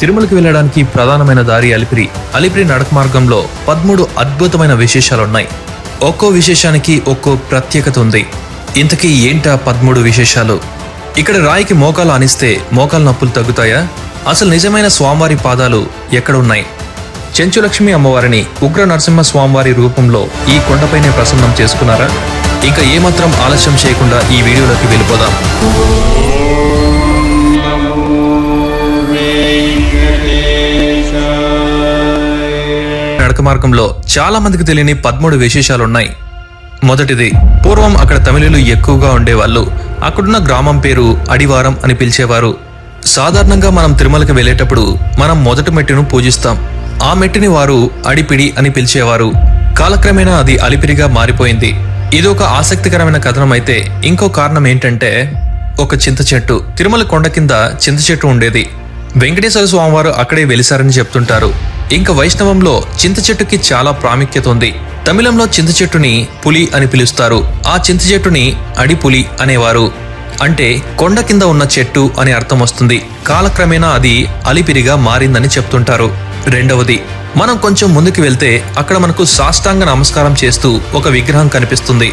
తిరుమలకి వెళ్ళడానికి ప్రధానమైన దారి అలిపిరి. అలిపిరి నడక మార్గంలో పదమూడు అద్భుతమైన విశేషాలున్నాయి. ఒక్కో విశేషానికి ఒక్కో ప్రత్యేకత ఉంది. ఇంతకీ ఏంటా పదమూడు విశేషాలు? ఇక్కడ రాయికి మోకాలు ఆనిస్తే మోకాలు నొప్పులు తగ్గుతాయా? అసలు నిజమైన స్వామివారి పాదాలు ఎక్కడ ఉన్నాయి చెంచులక్ష్మి అమ్మవారిని ఉగ్ర నరసింహ స్వామివారి రూపంలో ఈ కొండపైనే ప్రసన్నం చేసుకున్నారా? ఇంకా ఏమాత్రం ఆలస్యం చేయకుండా ఈ వీడియోలోకి వెళ్ళిపోదాం. నడక మార్గంలో చాలా మందికి తెలియని పదమూడు విశేషాలున్నాయి. మొదటిది పూర్వం అక్కడ తమిళులు ఎక్కువగా ఉండేవాళ్ళు. అక్కడున్న గ్రామం పేరు అడివారం అని పిలిచేవారు. సాధారణంగా మనం తిరుమలకి వెళ్ళేటప్పుడు మనం మొదటి మెట్టును పూజిస్తాం. ఆ మెట్టిని వారు అడిపిడి అని పిలిచేవారు. కాలక్రమేణా అది అలిపిరిగా మారిపోయింది. ఇది ఒక ఆసక్తికరమైన కథనం అయితే ఇంకో కారణం ఏంటంటే ఒక చింత చెట్టు. తిరుమల కొండ కింద చింత చెట్టు ఉండేది. వెంకటేశ్వర స్వామివారు అక్కడే వెలిసారని చెప్తుంటారు. ఇంకా వైష్ణవంలో చింత చెట్టుకి చాలా ప్రాముఖ్యత ఉంది. తమిళంలో చింత చెట్టుని పులి అని పిలుస్తారు. ఆ చింత చెట్టుని అడిపులి అనేవారు. అంటే కొండ కింద ఉన్న చెట్టు అని అర్థం వస్తుంది. కాలక్రమేణా అది అలిపిరిగా మారిందని చెప్తుంటారు. రెండవది మనం కొంచెం ముందుకు వెళ్తే అక్కడ మనకు సాష్టాంగ నమస్కారం చేస్తూ ఒక విగ్రహం కనిపిస్తుంది.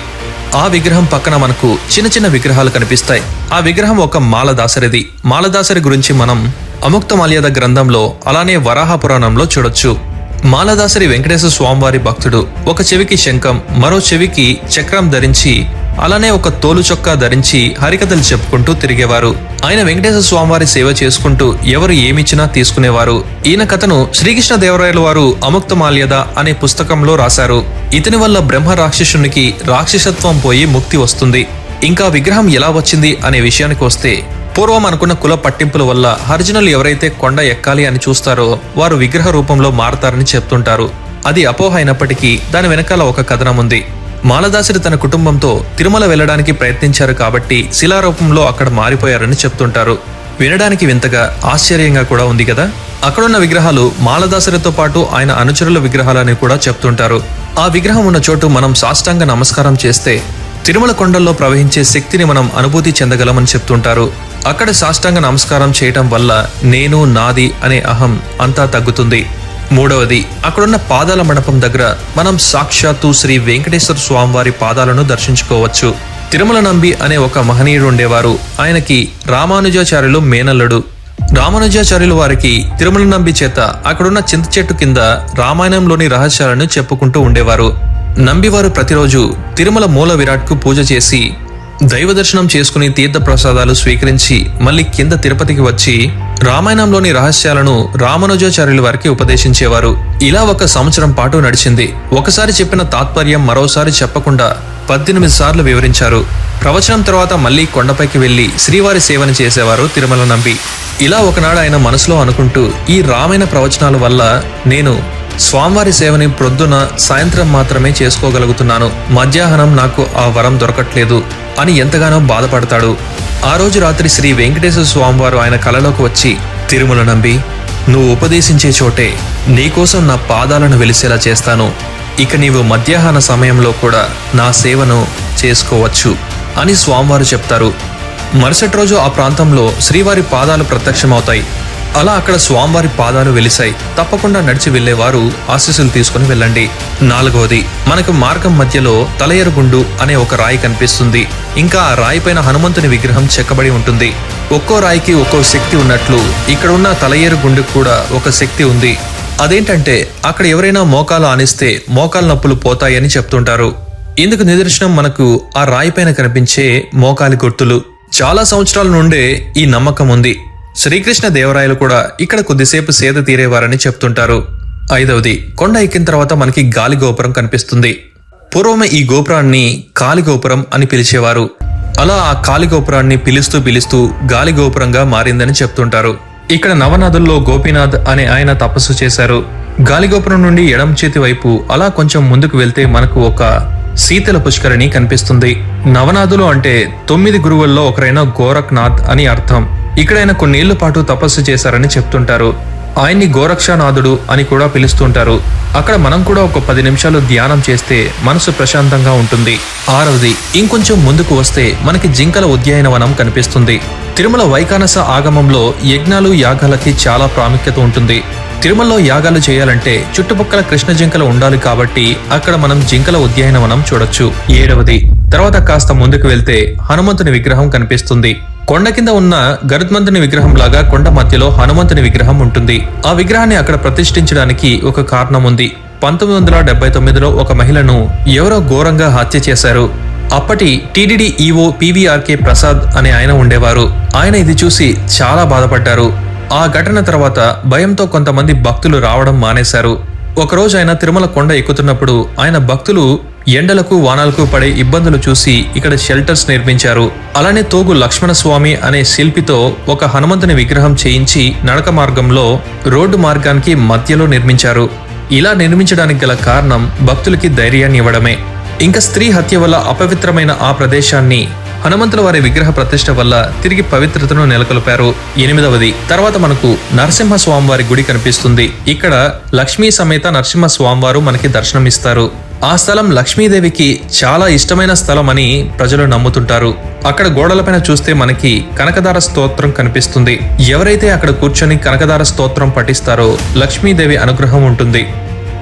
ఆ విగ్రహం పక్కన మనకు చిన్న చిన్న విగ్రహాలు కనిపిస్తాయి. ఆ విగ్రహం ఒక మాలదాసరిది. మాలదాసరి గురించి మనం అముక్తమాల్యద గ్రంథంలో అలానే వరాహ పురాణంలో చూడొచ్చు. మాలదాసరి వెంకటేశ్వర స్వామివారి భక్తుడు. ఒక చెవికి శంఖం మరో చెవికి చక్రం ధరించి అలానే ఒక తోలు చొక్కా ధరించి హరికథలు చెప్పుకుంటూ తిరిగేవారు. ఆయన వెంకటేశ్వర స్వామివారి సేవ చేసుకుంటూ ఎవరు ఏమిచ్చినా తీసుకునేవారు. ఈయన కథను శ్రీకృష్ణ దేవరాయల వారు అముక్త మాల్యద అనే పుస్తకంలో రాశారు. ఇతని వల్ల బ్రహ్మ రాక్షసునికి రాక్షసత్వం పోయి ముక్తి వస్తుంది. ఇంకా విగ్రహం ఎలా వచ్చింది అనే విషయానికి వస్తే పూర్వం అనుకున్న కుల పట్టింపుల వల్ల హరిజనులు ఎవరైతే కొండ ఎక్కాలి అని చూస్తారో వారు విగ్రహ రూపంలో మారతారని చెప్తుంటారు. అది అపోహ అయినప్పటికీ దాని వెనకాల ఒక కథనం ఉంది. మాలదాసుడు తన కుటుంబంతో తిరుమల వెళ్ళడానికి ప్రయత్నించారు కాబట్టి శిలారూపంలో అక్కడ మారిపోయారని చెప్తుంటారు. వినడానికి వింతగా ఆశ్చర్యంగా కూడా ఉంది కదా? అక్కడున్న విగ్రహాలు మాలదాసరితో పాటు ఆయన అనుచరుల విగ్రహాలని కూడా చెప్తుంటారు. ఆ విగ్రహం ఉన్న చోటు మనం సాష్టాంగ నమస్కారం చేస్తే తిరుమల కొండల్లో ప్రవహించే శక్తిని మనం అనుభూతి చెందగలమని చెప్తుంటారు. అక్కడ సాష్టాంగ నమస్కారం చేయటం వల్ల నేను నాది అనే అహం అంతా తగ్గుతుంది. మూడవది అక్కడున్న పాదాల మండపం దగ్గర మనం సాక్షాత్తు శ్రీ వెంకటేశ్వర స్వామివారి పాదాలను దర్శించుకోవచ్చు. తిరుమల నంబి అనే ఒక మహనీయుడు ఉండేవారు. ఆయనకి రామానుజాచార్యులు మేనల్లుడు. రామానుజాచార్యులు వారికి తిరుమల నంబి చేత అక్కడున్న చింత చెట్టు కింద రామాయణంలోని రహస్యాలను చెప్పుకుంటూ ఉండేవారు. నంబివారు ప్రతిరోజు తిరుమల మూల విరాట్కు పూజ చేసి దైవ దర్శనం చేసుకుని తీర్థ ప్రసాదాలు స్వీకరించి మళ్ళీ కింద తిరుపతికి వచ్చి రామాయణంలోని రహస్యాలను రామానుజాచార్యుల వారికి ఉపదేశించేవారు. ఇలా ఒక సంవత్సరం పాటు నడిచింది. ఒకసారి చెప్పిన తాత్పర్యం మరోసారి చెప్పకుండా పద్దెనిమిది సార్లు వివరించారు. ప్రవచనం తర్వాత మళ్ళీ కొండపైకి వెళ్ళి శ్రీవారి సేవను చేసేవారు తిరుమల నంబి. ఇలా ఒకనాడు ఆయన మనసులో అనుకుంటూ ఈ రామాయణ ప్రవచనాల వల్ల నేను స్వామివారి సేవని ప్రొద్దున సాయంత్రం మాత్రమే చేసుకోగలుగుతున్నాను. మధ్యాహ్నం నాకు ఆ వరం దొరకట్లేదు. అని ఎంతగానో బాధపడతాడు. ఆ రోజు రాత్రి శ్రీ వెంకటేశ్వర స్వామివారు ఆయన కలలోకి వచ్చి తిరుమల నంబి నువ్వు ఉపదేశించే చోటే నీకోసం నా పాదాలను వెలిసేలా చేస్తాను. ఇక నీవు మధ్యాహ్న సమయంలో కూడా నా సేవను చేసుకోవచ్చు అని స్వామివారు చెప్తారు. మరుసటి రోజు ఆ ప్రాంతంలో శ్రీవారి పాదాలు ప్రత్యక్షమవుతాయి. అలా అక్కడ స్వామివారి పాదాలు వెలిశాయి. తప్పకుండా నడిచి వెళ్ళేవారు ఆశీస్సులు తీసుకుని వెళ్ళండి. నాలుగవది మనకు మార్గం మధ్యలో తలయరుగుండు అనే ఒక రాయి కనిపిస్తుంది. ఇంకా ఆ రాయి పైన హనుమంతుని విగ్రహం చెక్కబడి ఉంటుంది. ఒక్కో రాయికి ఒక్కో శక్తి ఉన్నట్లు ఇక్కడ ఉన్న తలయేరు గుండుకు కూడా ఒక శక్తి ఉంది. అదేంటంటే అక్కడ ఎవరైనా మోకాలు ఆనిస్తే మోకాలు నొప్పులు పోతాయని చెప్తుంటారు. ఇందుకు నిదర్శనం మనకు ఆ రాయి పైన కనిపించే మోకాలి గుర్తులు. చాలా సంవత్సరాల నుండే ఈ నమ్మకం ఉంది. శ్రీకృష్ణ దేవరాయలు కూడా ఇక్కడ కొద్దిసేపు సేద తీరేవారని చెప్తుంటారు. ఐదవది కొండ ఎక్కిన తర్వాత మనకి గాలి గోపురం కనిపిస్తుంది. పూర్వమే ఈ గోపురాన్ని కాలిగోపురం అని పిలిచేవారు. అలా ఆ కాలిగోపురాన్ని పిలుస్తూ పిలుస్తూ గాలి గోపురంగా మారిందని చెప్తుంటారు. ఇక్కడ నవనదుల్లో గోపీనాథ్ అనే ఆయన తపస్సు చేశారు. గాలిగోపురం నుండి ఎడం చేతి వైపు అలా కొంచెం ముందుకు వెళ్తే మనకు ఒక శీతల పుష్కరిణి కనిపిస్తుంది. నవనాథులు అంటే తొమ్మిది గురువుల్లో ఒకరైన గోరఖ్నాథ్ అని అర్థం. ఇక్కడ ఆయన కొన్నేళ్ళ పాటు తపస్సు చేశారని చెప్తుంటారు. ఆయన్ని గోరక్షనాథుడు అని కూడా పిలుస్తుంటారు. అక్కడ మనం కూడా ఒక పది నిమిషాలు ధ్యానం చేస్తే మనసు ప్రశాంతంగా ఉంటుంది. ఆరవది ఇంకొంచెం ముందుకు వస్తే మనకి జింకల ఉద్యానవనం కనిపిస్తుంది. తిరుమల వైకానస ఆగమంలో యజ్ఞాలు యాగాలకి చాలా ప్రాముఖ్యత ఉంటుంది. తిరుమలలో యాగాలు చేయాలంటే చుట్టుపక్కల కృష్ణ జింకలు ఉండాలి కాబట్టి అక్కడ మనం జింకల ఉద్యానవనం చూడొచ్చు. ఏడవది తర్వాత కాస్త ముందుకు వెళ్తే హనుమంతుని విగ్రహం కనిపిస్తుంది. కొండ కింద ఉన్న గరుత్మంతుని విగ్రహం లాగా కొండ మధ్యలో హనుమంతుని విగ్రహం ఉంటుంది. ఆ విగ్రహాన్ని అక్కడ ప్రతిష్ఠించడానికి ఒక కారణం ఉంది పంతొమ్మిది వందల డెబ్బై తొమ్మిదిలో ఒక మహిళను ఎవరో ఘోరంగా హత్య చేశారు. అప్పటి టీడీడీ ఈవో పీవీఆర్కే ప్రసాద్ అనే ఆయన ఉండేవారు. ఆయన ఇది చూసి చాలా బాధపడ్డారు. ఆ ఘటన తర్వాత భయంతో కొంతమంది భక్తులు రావడం మానేశారు. ఒకరోజు ఆయన తిరుమల కొండ ఎక్కుతున్నప్పుడు ఆయన భక్తులు ఎండలకు వానాలకు పడే ఇబ్బందులు చూసి ఇక్కడ షెల్టర్స్ నిర్మించారు. అలానే తోగు లక్ష్మణ స్వామి అనే శిల్పితో ఒక హనుమంతుని విగ్రహం చేయించి నడక మార్గంలో రోడ్డు మార్గానికి మధ్యలో నిర్మించారు. ఇలా నిర్మించడానికి గల కారణం భక్తులకి ధైర్యాన్ని ఇవ్వడమే. ఇంకా స్త్రీ హత్య వల్ల అపవిత్రమైన ఆ ప్రదేశాన్ని హనుమంతుల వారి విగ్రహ ప్రతిష్ట వల్ల తిరిగి పవిత్రతను నెలకొల్పారు. ఎనిమిదవది తర్వాత మనకు నరసింహ స్వామివారి గుడి కనిపిస్తుంది. ఇక్కడ లక్ష్మీ సమేత నరసింహ స్వామివారు మనకి దర్శనమిస్తారు. ఆ స్థలం లక్ష్మీదేవికి చాలా ఇష్టమైన స్థలం అని ప్రజలు నమ్ముతుంటారు. అక్కడ గోడలపైన చూస్తే మనకి కనకదార స్తోత్రం కనిపిస్తుంది. ఎవరైతే అక్కడ కూర్చొని కనకదార స్తోత్రం పఠిస్తారో లక్ష్మీదేవి అనుగ్రహం ఉంటుంది.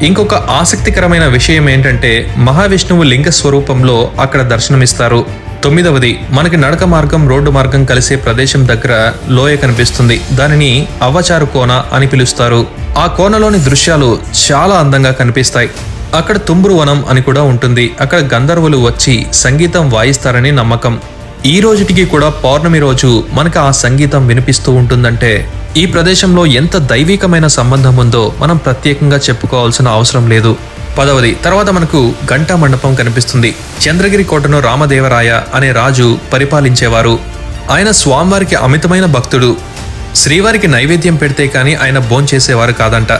ఇంకొక ఆసక్తికరమైన విషయం ఏంటంటే మహావిష్ణువు లింగ స్వరూపంలో అక్కడ దర్శనమిస్తారు. తొమ్మిదవది మనకి నడక మార్గం రోడ్డు మార్గం కలిసే ప్రదేశం దగ్గర లోయ కనిపిస్తుంది. దానిని అవ్వచారు కోన అని పిలుస్తారు. ఆ కోనలోని దృశ్యాలు చాలా అందంగా కనిపిస్తాయి. అక్కడ తుంబురు వనం అని కూడా ఉంటుంది. అక్కడ గంధర్వులు వచ్చి సంగీతం వాయిస్తారని నమ్మకం. ఈ రోజుటికి కూడా పౌర్ణమి రోజు మనకు ఆ సంగీతం వినిపిస్తూ ఉంటుందంటే ఈ ప్రదేశంలో ఎంత దైవికమైన సంబంధం ఉందో మనం ప్రత్యేకంగా చెప్పుకోవాల్సిన అవసరం లేదు. పదవది తర్వాత మనకు గంటా మండపం కనిపిస్తుంది. చంద్రగిరి కోటను రామదేవరాయ అనే రాజు పరిపాలించేవారు. ఆయన స్వామివారికి అమితమైన భక్తుడు. శ్రీవారికి నైవేద్యం పెడితే కానీ ఆయన భోంచేసేవారు కాదంట.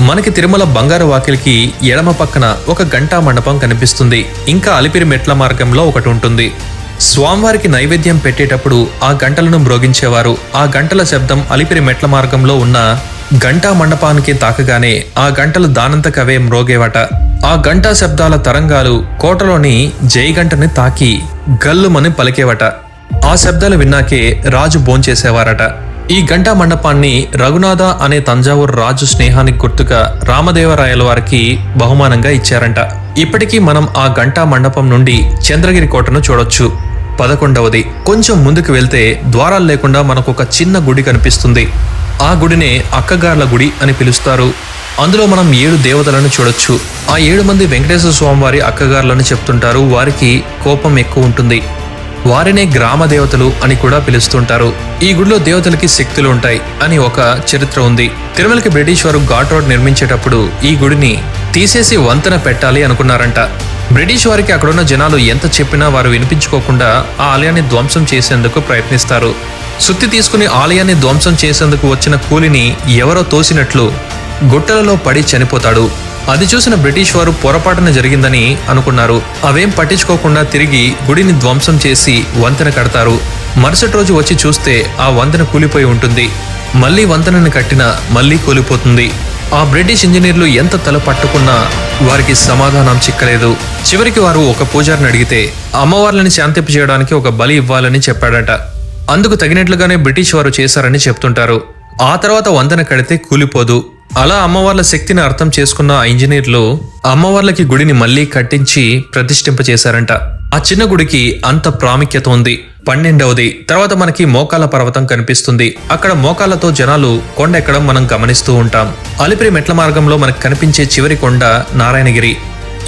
మనకి తిరుమల బంగారు వాకిలికి ఎడమ పక్కన ఒక గంటా మండపం కనిపిస్తుంది. ఇంకా అలిపిరి మెట్ల మార్గంలో ఒకటి ఉంటుంది. స్వామివారికి నైవేద్యం పెట్టేటప్పుడు ఆ గంటలను మ్రోగించేవారు. ఆ గంటల శబ్దం అలిపిరి మెట్ల మార్గంలో ఉన్న గంటా మండపానికి తాకగానే ఆ గంటలు దానంతకవే మ్రోగేవట. ఆ గంటా శబ్దాల తరంగాలు కోటలోని జయగంటని తాకి గల్లుమని పలికేవట. ఆ శబ్దాలు విన్నాకే రాజు భోంచేసేవారట. ఈ గంటా మండపాన్ని రఘునాథ అనే తంజావూరు రాజు స్నేహానికి గుర్తుగా రామదేవరాయల వారికి బహుమానంగా ఇచ్చారంట. ఇప్పటికీ మనం ఆ ఘంటా మండపం నుండి చంద్రగిరి కోటను చూడొచ్చు. పదకొండవది. కొంచెం ముందుకు వెళ్తే ద్వారాలు లేకుండా మనకు ఒక చిన్న గుడి కనిపిస్తుంది. ఆ గుడినే అక్కగార్ల గుడి అని పిలుస్తారు. అందులో మనం ఏడు దేవతలను చూడొచ్చు. ఆ ఏడు మంది వెంకటేశ్వర స్వామి వారి అక్కగారులని చెప్తుంటారు. వారికి కోపం ఎక్కువ ఉంటుంది. వారినే గ్రామ దేవతలు అని కూడా పిలుస్తుంటారు. ఈ గుడిలో దేవతలకి శక్తులు ఉంటాయి అని ఒక చరిత్ర ఉంది. తిరుమలకి బ్రిటిష్ వారు ఘాట్ రోడ్ నిర్మించేటప్పుడు ఈ గుడిని తీసేసి వంతెన పెట్టాలి అనుకున్నారంట. బ్రిటిష్ వారికి అక్కడున్న జనాలు ఎంత చెప్పినా వారు వినిపించుకోకుండా ఆ ఆలయాన్ని ధ్వంసం చేసేందుకు ప్రయత్నిస్తారు. సుత్తి తీసుకుని ఆలయాన్ని ధ్వంసం చేసేందుకు వచ్చిన కూలిని ఎవరో తోసినట్లు గుట్టలలో పడి చనిపోతాడు. అది చూసిన బ్రిటిష్ వారు పొరపాటున జరిగిందని అనుకున్నారు. అవేం పట్టించుకోకుండా తిరిగి గుడిని ధ్వంసం చేసి వంతెన కడతారు. మరుసటి రోజు వచ్చి చూస్తే ఆ వంతెన కూలిపోయి ఉంటుంది. మళ్ళీ వంతెనను కట్టినా మళ్ళీ కూలిపోతుంది. ఆ బ్రిటిష్ ఇంజనీర్లు ఎంత తల పట్టుకున్నా వారికి సమాధానం చిక్కలేదు. చివరికి వారు ఒక పూజారిని అడిగితే అమ్మవార్లని శాంతింప చేయడానికి ఒక బలి ఇవ్వాలని చెప్పాడట. అందుకు తగినట్లుగానే బ్రిటిష్ వారు చేశారని చెప్తుంటారు. ఆ తర్వాత వంతెన కడితే కూలిపోదు. అలా అమ్మవార్ల శక్తిని అర్థం చేసుకున్న ఆ ఇంజనీర్లు అమ్మవార్లకి గుడిని మళ్ళీ కట్టించి ప్రతిష్ఠింప చేశారంట ఆ చిన్న గుడికి అంత ప్రాముఖ్యత ఉంది. పన్నెండవది తర్వాత మనకి మోకాల పర్వతం కనిపిస్తుంది. అక్కడ మోకాలతో జనాలు కొండ ఎక్కడం మనం గమనిస్తూ ఉంటాం. అలిపిరి మెట్ల మార్గంలో మనకు కనిపించే చివరి కొండ నారాయణగిరి.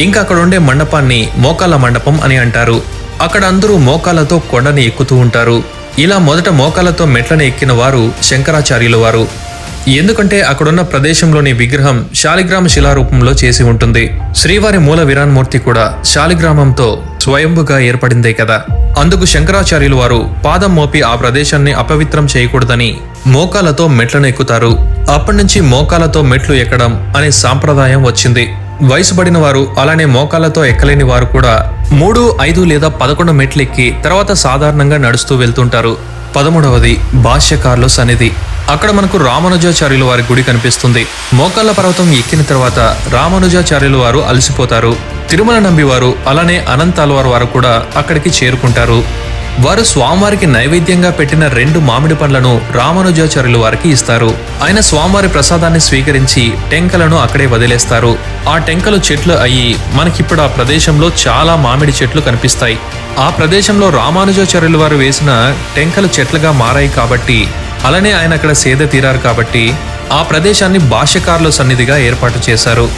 ఇంకా అక్కడ ఉండే మండపాన్ని మోకాళ్ళ మండపం అని అంటారు. అక్కడ అందరూ మోకాళ్ళతో కొండని ఎక్కుతూ ఉంటారు. ఇలా మొదట మోకాళ్ళతో మెట్లను ఎక్కిన వారు శంకరాచార్యుల వారు. ఎందుకంటే అక్కడున్న ప్రదేశంలోని విగ్రహం శాలిగ్రామ శిలారూపంలో చేసి ఉంటుంది. శ్రీవారి మూల విరాన్మూర్తి కూడా శాలిగ్రామంతో స్వయంభుగా ఏర్పడిందే కదా. అందుకు శంకరాచార్యులు వారు పాదం మోపి ఆ ప్రదేశాన్ని అపవిత్రం చేయకూడదని మోకాలతో మెట్లను ఎక్కుతారు. అప్పటి నుంచి మోకాలతో మెట్లు ఎక్కడం అనే సాంప్రదాయం వచ్చింది. వయసుపడిన వారు అలానే మోకాలతో ఎక్కలేని వారు కూడా మూడు ఐదు లేదా పదకొండు మెట్లు ఎక్కి తర్వాత సాధారణంగా నడుస్తూ వెళ్తుంటారు. పదమూడవది భాష్యకారుల సన్నిధి. అక్కడ మనకు రామానుజాచార్యుల వారి గుడి కనిపిస్తుంది. మోకాళ్ళ పర్వతం ఎక్కిన తర్వాత రామానుజాచార్యుల వారు అలసిపోతారు. తిరుమల నంబివారు అలానే అనంతాల్వారు వారు కూడా అక్కడికి చేరుకుంటారు. వారు స్వామివారికి నైవేద్యంగా పెట్టిన రెండు మామిడి పండ్లను రామానుజాచార్యులు వారికి ఇస్తారు. ఆయన స్వామివారి ప్రసాదాన్ని స్వీకరించి టెంకలను అక్కడే వదిలేస్తారు. ఆ టెంకలు చెట్లు అయ్యి మనకిప్పుడు ఆ ప్రదేశంలో చాలా మామిడి చెట్లు కనిపిస్తాయి. ఆ ప్రదేశంలో రామానుజాచార్యులు వారు వేసిన టెంకలు చెట్లుగా మారాయి కాబట్టి అలానే ఆయన అక్కడ సేద తీరారు కాబట్టి ఆ ప్రదేశాన్ని భాష్యకారుల సన్నిధిగా ఏర్పాటు చేశారు.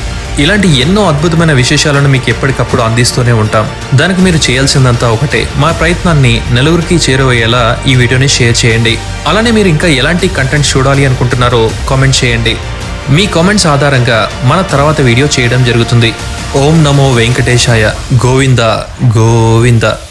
ఇలాంటి ఎన్నో అద్భుతమైన విశేషాలను మీకు ఎప్పటికప్పుడు అందిస్తూనే ఉంటాం. దానికి మీరు చేయాల్సిందంతా ఒకటే. మా ప్రయత్నాన్ని నలుగురికి చేరువయ్యేలా ఈ వీడియోని షేర్ చేయండి. అలానే మీరు ఇంకా ఎలాంటి కంటెంట్ చూడాలి అనుకుంటున్నారో కామెంట్ చేయండి. మీ కామెంట్స్ ఆధారంగా మన తర్వాత వీడియో చేయడం జరుగుతుంది. ఓం నమో వెంకటేశాయ. గోవింద. గోవింద.